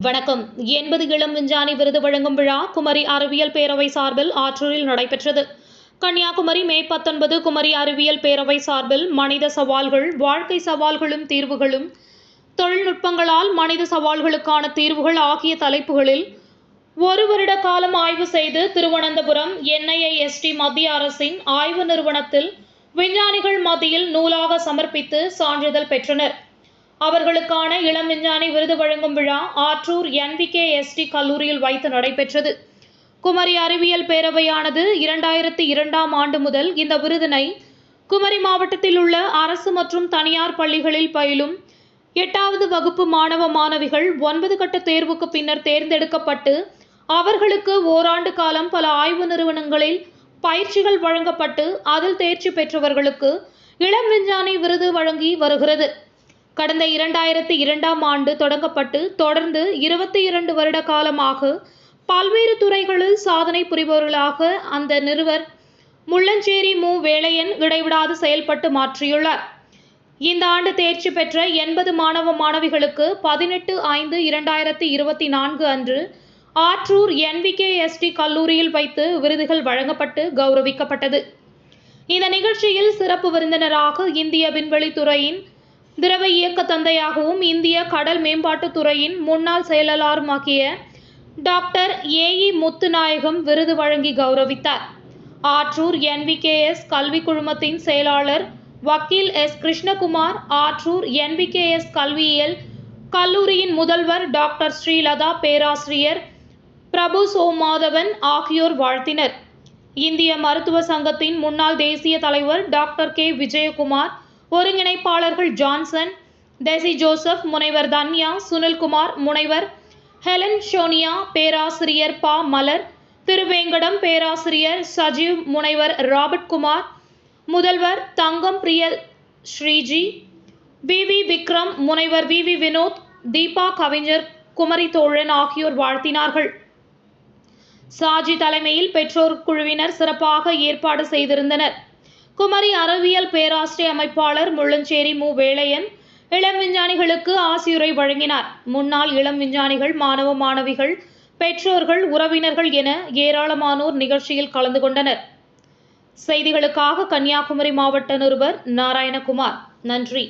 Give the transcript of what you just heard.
வணக்கம். எண்பது இளம் விஞ்ஞானி விருது வழங்கும் விழா குமரி அறிவியல் பேரவை சார்பில் ஆற்றூரில் நடைபெற்றது. கன்னியாகுமரி மே பத்தொன்பது குமரி அறிவியல் பேரவை சார்பில் மனித சவால்கள் வாழ்க்கை சவால்களும் தீர்வுகளும் தொழில்நுட்பங்களால் மனித சவால்களுக்கான தீர்வுகள் ஆகிய தலைப்புகளில் ஒரு வருட காலம் ஆய்வு செய்து திருவனந்தபுரம் என்ஐஐஎஸ்டி மத்திய அரசின் ஆய்வு நிறுவனத்தில் விஞ்ஞானிகள் மத்தியில் நூலாக சமர்ப்பித்து சான்றிதழ் பெற்றனர். அவர்களுக்கான இளம் விஞ்ஞானி விருது வழங்கும் விழா ஆற்றூர் என்விகே எஸ்டி கல்லூரியில் வைத்து நடைபெற்றது. குமரி அறிவியல் பேரவையானது இரண்டாயிரத்தி இரண்டாம் ஆண்டு முதல் இந்த விருதினை குமரி மாவட்டத்தில் உள்ள அரசு மற்றும் தனியார் பள்ளிகளில் பயிலும் எட்டாவது வகுப்பு மாணவ மாணவிகள் ஒன்பது கட்ட தேர்வுக்கு பின்னர் தேர்ந்தெடுக்கப்பட்டு அவர்களுக்கு ஓராண்டு காலம் பல ஆய்வு நிறுவனங்களில் பயிற்சிகள் வழங்கப்பட்டு அதில் தேர்ச்சி பெற்றவர்களுக்கு இளம் விஞ்ஞானி விருது வழங்கி வருகிறது. கடந்த இரண்டாயிரத்தி இரண்டாம் ஆண்டு தொடங்கப்பட்டு தொடர்ந்து இருபத்தி இரண்டு வருட காலமாக பல்வேறு துறைகளில் சாதனை புரிபவர்களாக அந்த நிறுவர் முள்ளஞ்சேரி மு. வேளையன் இடைவிடாது செயல்பட்டு மாற்றியுள்ளார். இந்த ஆண்டு தேர்ச்சி பெற்ற எண்பது மாணவ மாணவிகளுக்கு பதினெட்டு ஐந்து இரண்டாயிரத்தி இருபத்தி நான்கு அன்று ஆற்றூர் என்விகேஎஸ்டி கல்லூரியில் வைத்து விருதுகள் வழங்கப்பட்டு கௌரவிக்கப்பட்டது. இந்த நிகழ்ச்சியில் சிறப்பு விருந்தினராக இந்திய விண்வெளித்துறையின் திரவ இயக்க தந்தையாகவும் இந்திய கடல் மேம்பாட்டுத்துறையின் முன்னாள் செயலாளருமாகிய டாக்டர் ஏஇ முத்துநாயகம் விருது வழங்கி கௌரவித்தார். ஆற்றூர் என்விகேஎஸ் கல்வி குழுமத்தின் செயலாளர் வக்கீல் எஸ். கிருஷ்ணகுமார் ஆற்றூர் என்விகேஎஸ் கல்வியியல் கல்லூரியின் முதல்வர் டாக்டர் ஸ்ரீலதா பேராசிரியர் பிரபு சோமாதவன் ஆகியோர் வாழ்த்தினர். இந்திய மருத்துவ சங்கத்தின் முன்னாள் தேசிய தலைவர் டாக்டர் கே. விஜயகுமார் ஒருங்கிணைப்பாளர்கள் ஜான்சன் டெசி ஜோசப் முனைவர் தன்யா சுனில்குமார் முனைவர் ஹெலன் ஷோனியா பேராசிரியர் பா. மலர் திருவேங்கடம் பேராசிரியர் சஜீவ் முனைவர் ராபர்ட் குமார் முதல்வர் தங்கம் பிரியல் ஸ்ரீஜி வி. வி. விக்ரம் முனைவர் வி. வி. வினோத் தீபா கவிஞர் குமரி தோழன் ஆகியோர் வாழ்த்தினார்கள். சாஜி தலைமையில் பெற்றோர் குழுவினர் சிறப்பாக ஏற்பாடு செய்திருந்தனர். குமரி அறிவியல் பேராசிரியர் அமைப்பாளர் முள்ளஞ்சேரி மு. வேளையன் இளம் விஞ்ஞானிகளுக்கு ஆசியுரை வழங்கினார். முன்னாள் இளம் விஞ்ஞானிகள் மாணவ மாணவிகள் பெற்றோர்கள் உறவினர்கள் என ஏராளமானோர் நிகழ்ச்சியில் கலந்து கொண்டனர். செய்திகளுக்காக கன்னியாகுமரி மாவட்ட நிருபர் நாராயணகுமார். நன்றி.